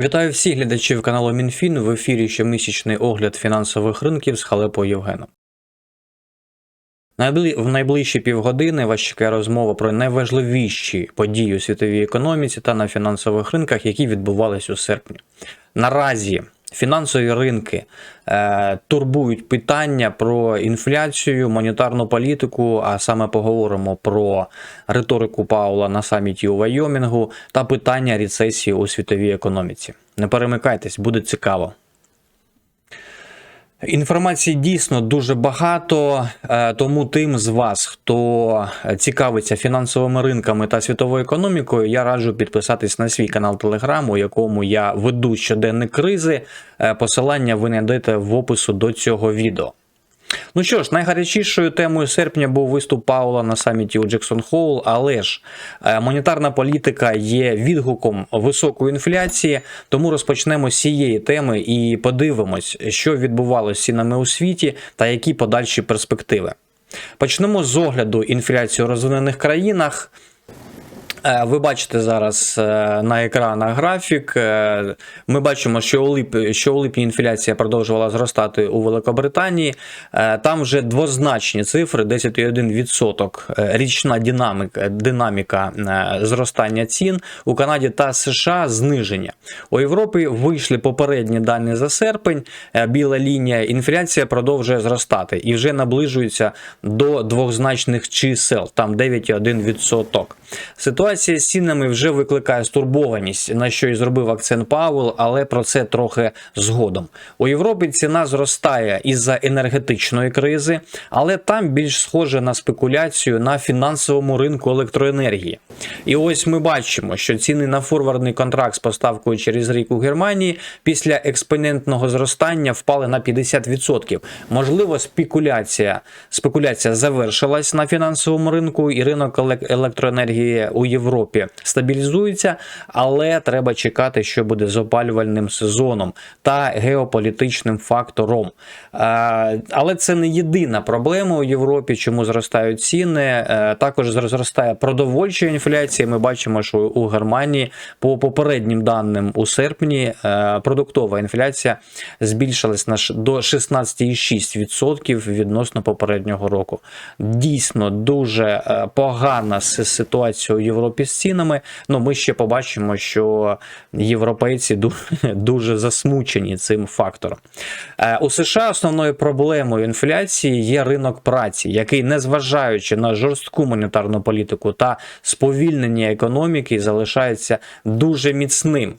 Вітаю всіх глядачів каналу МінФін в ефірі щомісячний огляд фінансових ринків з Халепою Євгеном. В найближчі півгодини вас чекає розмова про найважливіші події у світовій економіці та на фінансових ринках, які відбувались у серпні. Наразі фінансові ринки е, турбують питання про інфляцію, монетарну політику, а саме поговоримо про риторику Паула на саміті у Вайомінгу та питання рецесії у світовій економіці. Не перемикайтесь, буде цікаво. Інформації дійсно дуже багато, е, тому тим з вас, хто цікавиться фінансовими ринками та світовою економікою, я раджу підписатись на свій канал Телеграм, у якому я веду щоденні кризи. Е, Посилання ви знайдете в опису до цього відео. Ну що ж, найгарячішою темою серпня був виступ Паула на саміті у Джексон Хоул, але ж е, монетарна політика є відгуком високої інфляції, тому розпочнемо з цієї теми і подивимось, що відбувалося з цінами у світі та які подальші перспективи. Почнемо з огляду інфляції у розвинених країнах. Е, Ви бачите зараз е, на екранах графік. Е, Ми бачимо, що у, лип... що у липні інфляція продовжувала зростати у Великобританії. Там вже двозначні цифри: 10,1% е, річна динаміка, динаміка зростання цін. У Канаді та США зниження. У Європі вийшли попередні дані за серпень. Біла лінія інфляція продовжує зростати і вже наближується до двозначних чисел, там 9,1%. Ситуація з цінами вже викликає стурбованість, на що і зробив акцент Пауел, але про це трохи згодом. У Європі ціна зростає із-за енергетичної кризи, але там більш схоже на спекуляцію на фінансовому ринку електроенергії. І ось ми бачимо, що ціни на форвардний контракт з поставкою через рік у Германії після експонентного зростання впали на 50%. Можливо, спекуляція, спекуляція завершилась на фінансовому ринку, і ринок електроенергії у Європі стабілізується, але треба чекати, що буде з опалювальним сезоном та геополітичним фактором. Е, Але це не єдина проблема у Європі, чому зростають ціни. Е, Також зростає продовольча інфляція. Ми бачимо, що у Германії по попереднім даним у серпні е, продуктова інфляція збільшилась до 16,6% відносно попереднього року. Дійсно дуже погана ситуація у Європі з цінами. Ну ми ще побачимо, що європейці дуже засмучені цим фактором. Е, У США основною проблемою інфляції є ринок праці, який, незважаючи на жорстку монетарну політику та сповільнення економіки, залишається дуже міцним.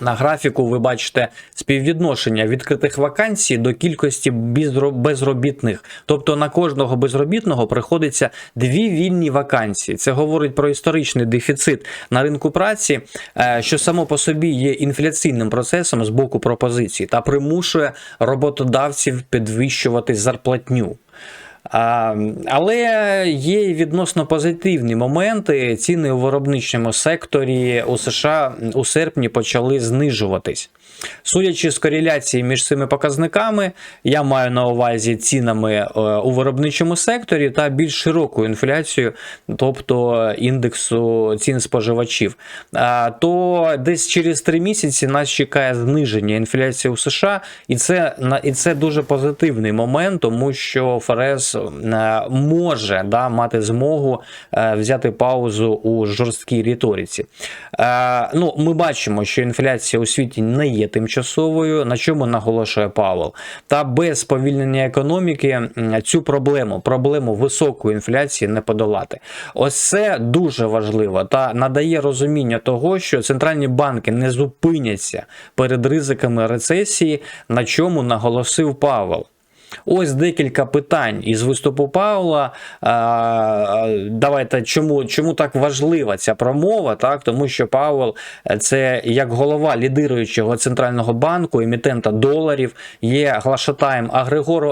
На графіку ви бачите співвідношення відкритих вакансій до кількості безро- безробітних. Тобто на кожного безробітного приходиться дві вільні вакансії. Це говорить про історичний дефіцит на ринку праці, е, що само по собі є інфляційним процесом з боку пропозиції та примушує роботодавців підвищувати зарплатню. Але є відносно позитивні моменти. Ціни у виробничому секторі у США у серпні почали знижуватись. Судячи з кореляції між цими показниками, я маю на увазі цінами е, у виробничому секторі та більш широку інфляцію, тобто індексу цін споживачів. То десь через три місяці нас чекає зниження інфляції у США, і це і це дуже позитивний момент, тому що ФРС е, може да, мати змогу е, взяти паузу у жорсткій риториці. Ну, ми бачимо, що інфляція у світі не є тимчасовою, на чому наголошує Павел. Та без повільнення економіки цю проблему, проблему високої інфляції не подолати. Ось це дуже важливо та надає розуміння того, що центральні банки не зупиняться перед ризиками рецесії, на чому наголосив Павел. Ось декілька питань із виступу Паула. А, Давайте чому, чому так важлива ця промова? Так, тому що Пауел е, це як голова лідируючого центрального банку, емітента доларів, є глашатаєм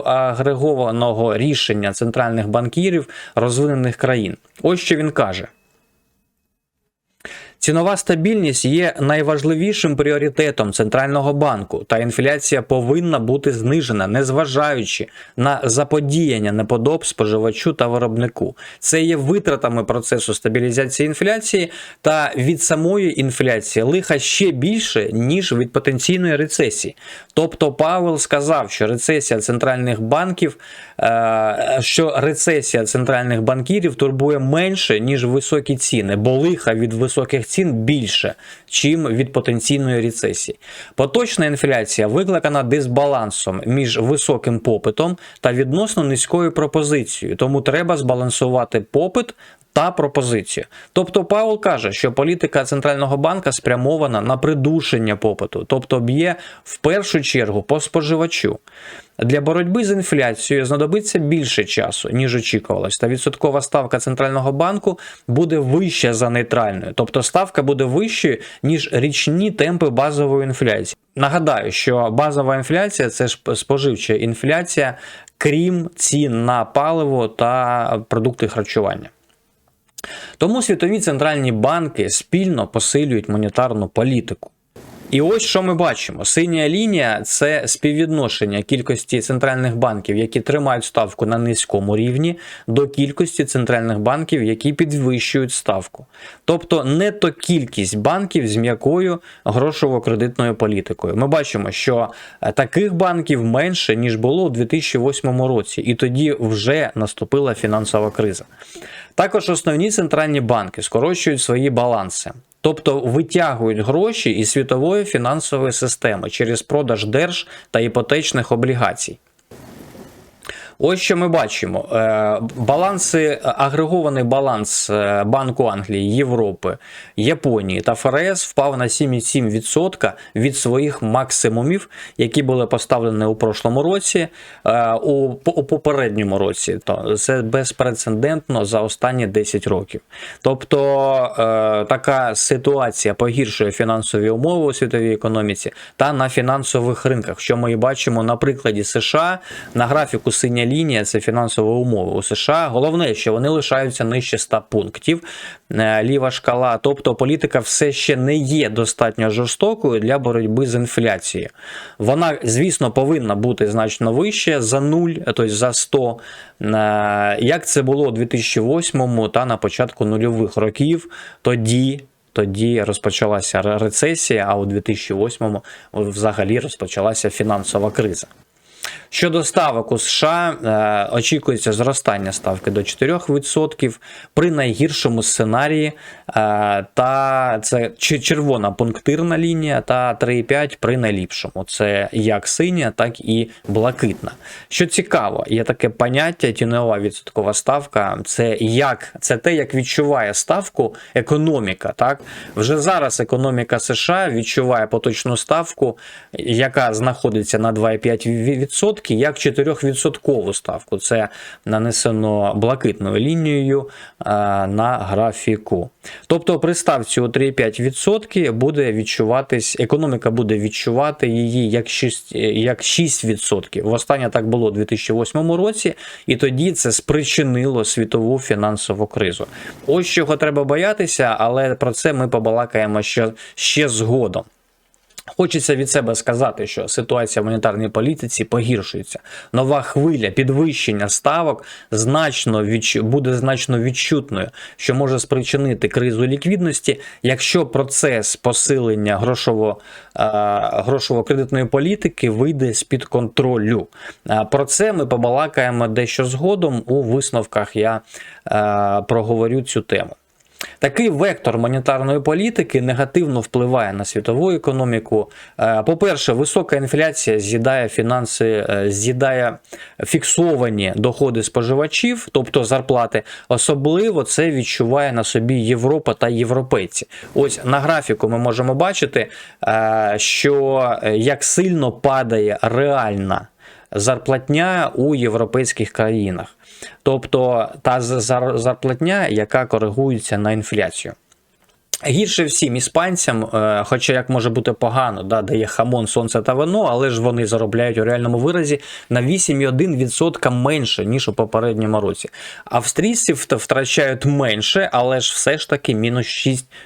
агрегованого рішення центральних банкірів розвинених країн. Ось що він каже. Цінова стабільність є найважливішим пріоритетом центрального банку, та інфляція повинна бути знижена, незважаючи на заподіяння неподоб споживачу та виробнику. Це є витратами процесу стабілізації інфляції, та від самої інфляції лиха ще більше ніж від потенційної рецесії. Тобто Павел сказав, що рецесія центральних банків, е, що рецесія центральних банкірів турбує менше ніж високі ціни, бо лиха від високих цін більше, чим від потенційної рецесії. Поточна інфляція викликана дисбалансом між високим попитом та відносно низькою пропозицією, тому треба збалансувати попит. Та пропозицію. Тобто Паул каже, що політика центрального банка спрямована на придушення попиту, тобто б'є в першу чергу по споживачу. Для боротьби з інфляцією знадобиться більше часу, ніж очікувалось, та відсоткова ставка центрального банку буде вища за нейтральною, тобто ставка буде вищою, ніж річні темпи базової інфляції. Нагадаю, що базова інфляція це ж споживча інфляція, крім цін на паливо та продукти харчування. Тому світові центральні банки спільно посилюють монетарну політику. І ось що ми бачимо: синя лінія це співвідношення кількості центральних банків, які тримають ставку на низькому рівні, до кількості центральних банків, які підвищують ставку. Тобто не то кількість банків з м'якою грошово-кредитною політикою. Ми бачимо, що е, таких банків менше ніж було у 2008 році, і тоді вже наступила фінансова криза. Також основні центральні банки скорочують свої баланси. Тобто витягують гроші із світової фінансової системи через продаж держ та іпотечних облігацій. Ось що ми бачимо: Е, баланси, агрегований баланс е, Банку Англії, Європи, Японії та ФРС впав на 7,7% від своїх максимумів, які були поставлені у прошлому році, е, у, попередньому році. То це безпрецедентно за останні 10 років. Тобто така ситуація погіршує фінансові умови у світовій економіці та на фінансових ринках, що ми і бачимо на прикладі США на графіку синя лінія це фінансові умови у США. Головне, що вони лишаються нижче 100 пунктів. Е, ліва шкала, тобто політика все ще не є достатньо жорстокою для боротьби з інфляцією. Вона, звісно, повинна бути значно вище за 0, тобто за 100, е, як це було у 2008 та на початку нульових років. Тоді. Тоді розпочалася рецесія, а у 2008-му взагалі розпочалася фінансова криза. Щодо ставок у США, е, очікується зростання ставки до 4% при найгіршому сценарії, е, та це червона пунктирна лінія та 3,5 при найліпшому. Це як синя, так і блакитна. Що цікаво, є таке поняття тіньова відсоткова ставка. Це як це те, як відчуває ставку економіка. Так вже зараз економіка США відчуває поточну ставку, яка знаходиться на 2,5% як 4% ставку. Це нанесено блакитною лінією на графіку. Тобто при ставці у 3,5% буде відчуватись, економіка буде відчувати її як 6%. Як 6%. Востаннє так було у 2008 році, і тоді це спричинило світову фінансову кризу. Ось чого треба боятися, але про це ми побалакаємо ще, ще згодом. Хочеться від себе сказати, що ситуація в монетарній політиці погіршується. Нова хвиля підвищення ставок значно відч... буде значно відчутною, що може спричинити кризу ліквідності, якщо процес посилення грошово, грошово-кредитної політики вийде з під контролю. Про це ми побалакаємо дещо згодом. У висновках я проговорю цю тему. Такий вектор монетарної політики негативно впливає на світову економіку. Е, по-перше, висока інфляція з'їдає фінанси, е, з'їдає фіксовані доходи споживачів, тобто зарплати. Особливо це відчуває на собі Європа та європейці. Ось на графіку ми можемо бачити, е, що як сильно падає реальна зарплатня у європейських країнах, тобто та зарплатня, яка коригується на інфляцію. Гірше всім іспанцям, е, хоча як може бути погано, да, де є хамон, сонце та вино, але ж вони заробляють у реальному виразі на 8,1% менше, ніж у попередньому році. Австрійці втрачають менше, але ж все ж таки мінус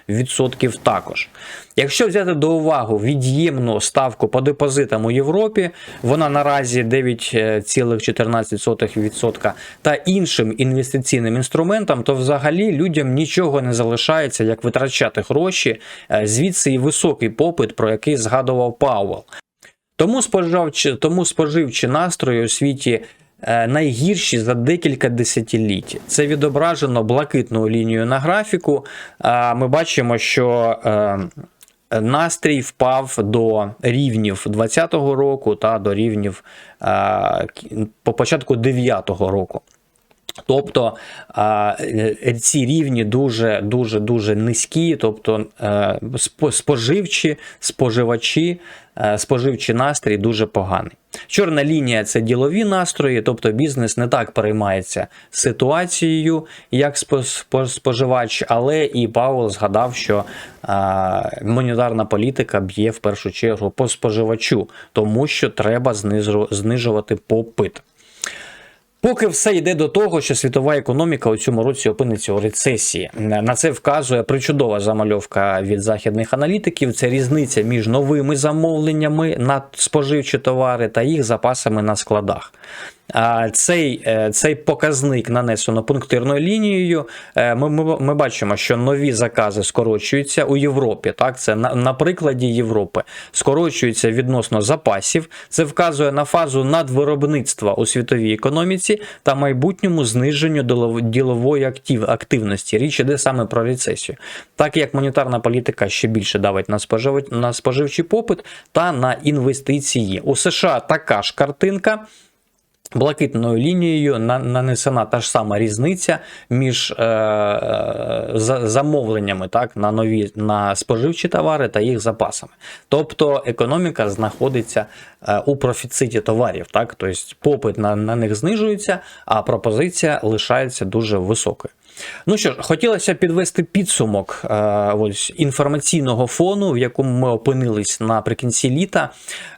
6% також. Якщо взяти до уваги від'ємну ставку по депозитам у Європі, вона наразі 9,14% та іншим інвестиційним інструментам, то взагалі людям нічого не залишається, як витрачати гроші, е, звідси і високий попит, про який згадував Пауэлл. Тому споживчі, тому споживчі настрої у світі е, найгірші за декілька десятиліть. Це відображено блакитною лінією на графіку. Ми бачимо, що е, настрій впав до рівнів 2020 року та до рівнів е, по початку 2009 року. Тобто е, ці рівні дуже дуже дуже низькі, тобто е, споживчі, споживачі, е, споживчий настрій дуже поганий. Чорна лінія це ділові настрої, тобто бізнес не так переймається ситуацією, як спо- спо- споживач, але і Павел згадав, що монетарна політика б'є в першу чергу по споживачу, тому що треба знижувати попит. Поки все йде до того, що світова економіка у цьому році опиниться у рецесії. На це вказує причудова замальовка від західних аналітиків. Це різниця між новими замовленнями на споживчі товари та їх запасами на складах. Цей, е, цей показник нанесено пунктирною лінією. Е, Ми, ми, ми бачимо, що нові закази скорочуються у Європі. Так, це на, на прикладі Європи скорочуються відносно запасів. Це вказує на фазу надвиробництва у світовій економіці та майбутньому зниженню ділової актив, активності. Річ іде саме про рецесію. Так як монетарна політика ще більше давить на, спожив... на споживчий попит та на інвестиції. У США така ж картинка. Блакитною лінією на- нанесена та ж сама різниця між е, е, замовленнями так, на нові на споживчі товари та їх запасами. Тобто економіка знаходиться е, у профіциті товарів. Так? Тобто попит на, на них знижується, а пропозиція лишається дуже високою. Ну що ж, хотілося підвести підсумок е, ось, інформаційного фону, в якому ми опинились наприкінці літа.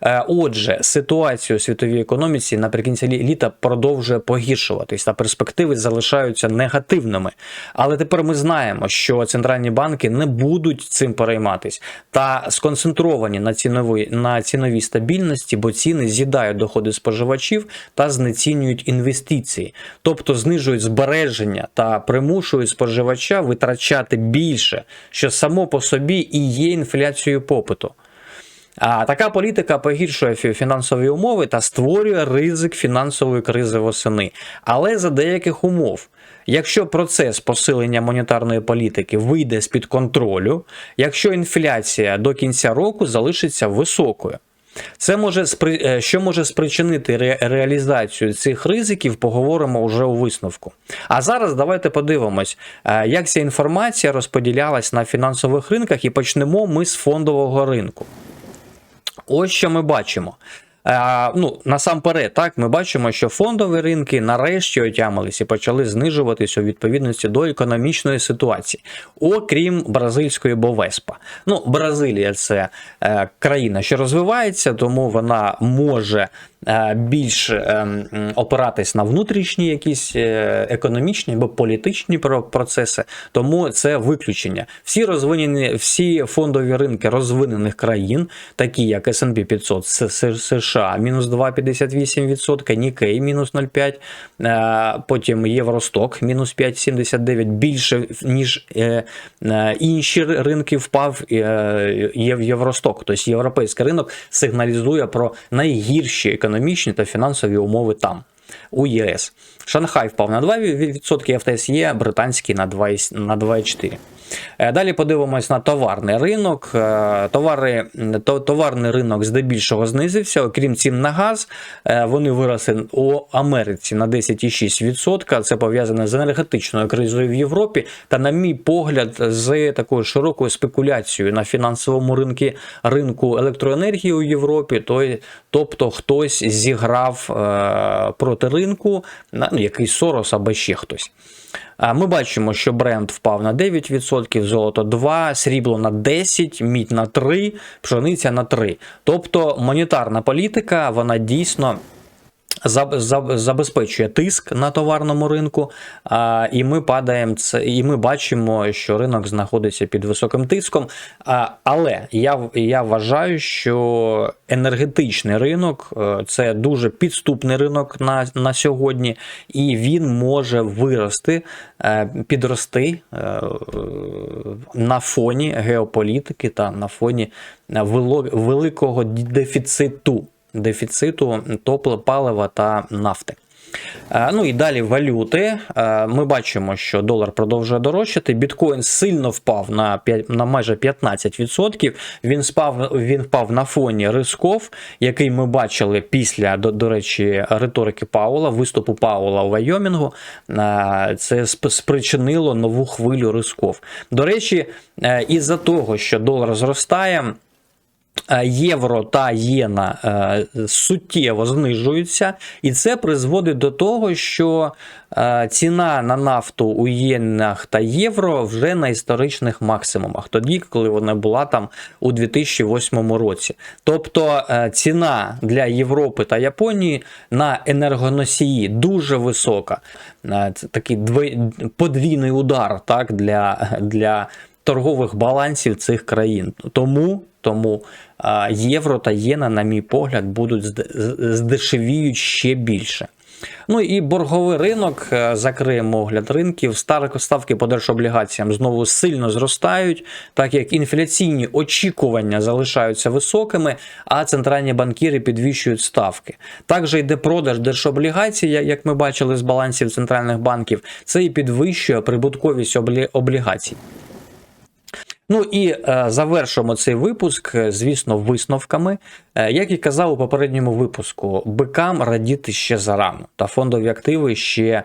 Е, отже, ситуація у світовій економіці наприкінці літа продовжує погіршуватись, та перспективи залишаються негативними. Але тепер ми знаємо, що центральні банки не будуть цим перейматись та сконцентровані на ціновій, на ціновій стабільності, бо ціни з'їдають доходи споживачів та знецінюють інвестиції, тобто знижують збереження та примушують споживача витрачати більше, що само по собі і є інфляцією попиту. А така політика погіршує фінансові умови та створює ризик фінансової кризи восени. Але за деяких умов. Якщо процес посилення монетарної політики вийде з-під контролю, якщо інфляція до кінця року залишиться високою. Це може е, що може спричинити ре- реалізацію цих ризиків, поговоримо вже у висновку. А зараз давайте подивимось, е, як ця інформація розподілялась на фінансових ринках, і почнемо ми з фондового ринку. Ось що ми бачимо. Е, ну, насамперед, так, ми бачимо, що фондові ринки нарешті отямились і почали знижуватися у відповідності до економічної ситуації, окрім бразильської Бовеспа. Ну, Бразилія це е, країна, що розвивається, тому вона може е, більш е, опиратись на внутрішні якісь е, економічні або політичні про- процеси, тому це виключення. Всі розвинені, всі фондові ринки розвинених країн, такі як S&P 500 С- С- США, мінус 2,58%, Нікей мінус 0,5%, е, потім Євросток мінус 5,79%, більше ніж е, е, інші ринки впав в Євросток. Тобто європейський ринок сигналізує про найгірші економічні та фінансові умови там. У ЄС. Шанхай впав на 2%, ФТСЄ, британський на 2,4%. На 2,4%. Е, Далі подивимось на товарний ринок. Е, Товари, то- товарний ринок здебільшого знизився, окрім цін на газ, е, вони виросли у Америці на 10,6%. Це пов'язане з енергетичною кризою в Європі. Та, на мій погляд, з такою широкою спекуляцією на фінансовому ринку, ринку електроенергії у Європі. То- Тобто хтось зіграв проти ринку, ну, якийсь Сорос або ще хтось. Ми бачимо, що бренд впав на 9%, золото 2%, срібло на 10%, мідь на 3%, пшениця на 3%. Тобто монетарна політика, вона дійсно забезпечує тиск на товарному ринку, і ми падаємо це, і ми бачимо, що ринок знаходиться під високим тиском. Але я, я вважаю, що енергетичний ринок е, це дуже підступний ринок на, на сьогодні, і він може вирости, е, підрости е, на фоні геополітики та на фоні великого дефіциту дефіциту палива та нафти. Е, Ну і далі валюти. Е, Ми бачимо, що долар продовжує дорожчати. Біткоін сильно впав на 5, на майже 15%. Він спав, він впав на фоні рисков, який ми бачили після, до, до речі, риторики Паула, виступу Паула у Вайомінгу. Е, Це спричинило нову хвилю рисков. До речі, із-за того, що долар зростає. Е, Євро та єна е, суттєво знижуються, і це призводить до того, що е, ціна на нафту у єнах та євро вже на історичних максимумах, тоді, коли вона була там у 2008 році. Тобто ціна для Європи та Японії на енергоносії дуже висока. Це такий подвійний удар так, для, для торгових балансів цих країн. Тому, тому євро та єна, на мій погляд, будуть здешевіють ще більше. Ну і борговий ринок е, закриємо огляд ринків. Ставки по держоблігаціям знову сильно зростають, так як інфляційні очікування залишаються високими, а центральні банкіри підвищують ставки. Також йде продаж держоблігацій, як ми бачили з балансів центральних банків. Це і підвищує прибутковість облі- облігацій. Ну і е, завершимо цей випуск, е, звісно, висновками. Е, як і казав у попередньому випуску, бикам радіти ще зарано. Та фондові активи ще,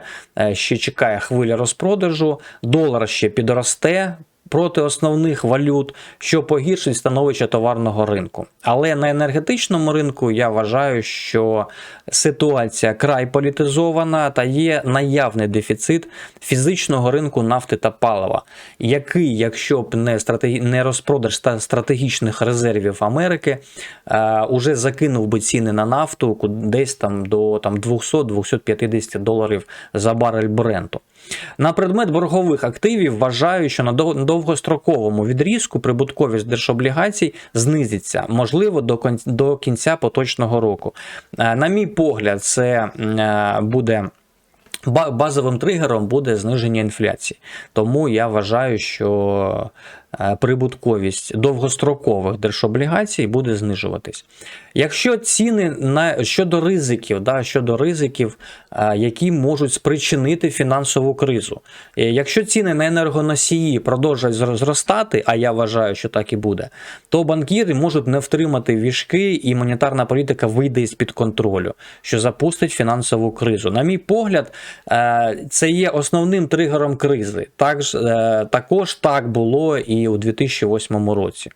ще чекає хвиля розпродажу, долар ще підросте. Проти основних валют, що погіршить становище товарного ринку. Але на енергетичному ринку я вважаю, що ситуація край політизована та є наявний дефіцит фізичного ринку нафти та палива, який, якщо б не стратегі... не розпродаж стратегічних резервів Америки, е, уже закинув би ціни на нафту десь там до там 200-250 доларів за барель бренту. На предмет боргових активів вважаю, що на дов- довгостроковому відрізку прибутковість держоблігацій знизиться, можливо, до кінця поточного року. Е, На мій погляд, це е, буде. Базовим тригером буде зниження інфляції. Тому я вважаю, що прибутковість довгострокових держоблігацій буде знижуватись. Якщо ціни на щодо ризиків, да, щодо ризиків, е, які можуть спричинити фінансову кризу, Е, якщо ціни на енергоносії продовжують зростати, а я вважаю, що так і буде, то банкіри можуть не втримати вішки, і монетарна політика вийде із під контролю, що запустить фінансову кризу. На мій погляд, е, це є основним тригером кризи. Так, ж, е, також так було і у 2008 році.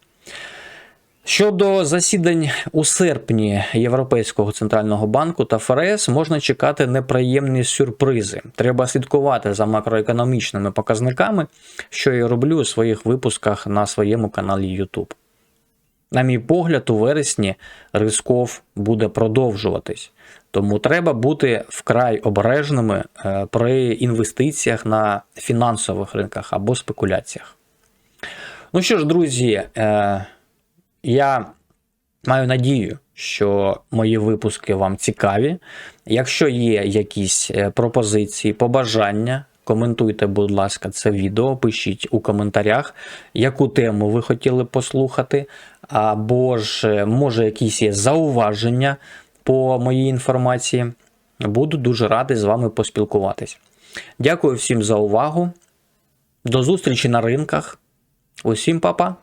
Щодо засідань у серпні Європейського центрального банку та ФРС можна чекати неприємні сюрпризи. Треба слідкувати за макроекономічними показниками, що я роблю у своїх випусках на своєму каналі YouTube. На мій погляд, у вересні рисков буде продовжуватись. Тому треба бути вкрай обережними е, при інвестиціях на фінансових ринках або спекуляціях. Ну що ж, друзі, е, я маю надію, що мої випуски вам цікаві. Якщо є якісь е, пропозиції, побажання, коментуйте, будь ласка, це відео, пишіть у коментарях, яку тему ви хотіли послухати, або ж е, може якісь є зауваження по моїй інформації. Буду дуже радий з вами поспілкуватись. Дякую всім за увагу. До зустрічі на ринках. Усім па-па!